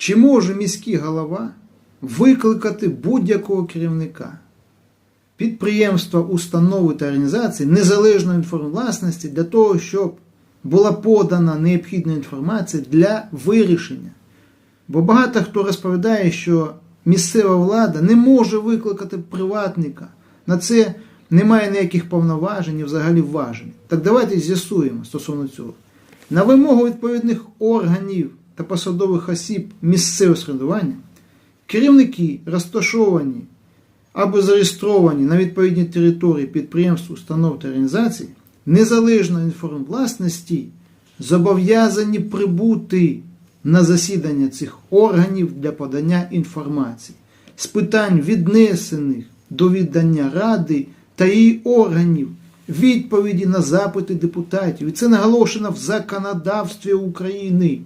Чи може міський голова викликати будь-якого керівника підприємства, установи та організації незалежної інформвласності для того, щоб була подана необхідна інформація для вирішення? Бо багато хто розповідає, що місцева влада не може викликати приватника. На це немає ніяких повноважень і взагалі важень. Так давайте з'ясуємо стосовно цього. На вимогу відповідних органів та посадових осіб місцевого самоврядування керівники розташовані або зареєстровані на відповідній території підприємств, установ та організацій незалежної інформвласності зобов'язані прибути на засідання цих органів для подання інформації з питань, віднесених до віддання Ради та її органів, відповіді на запити депутатів. І це наголошено в законодавстві України.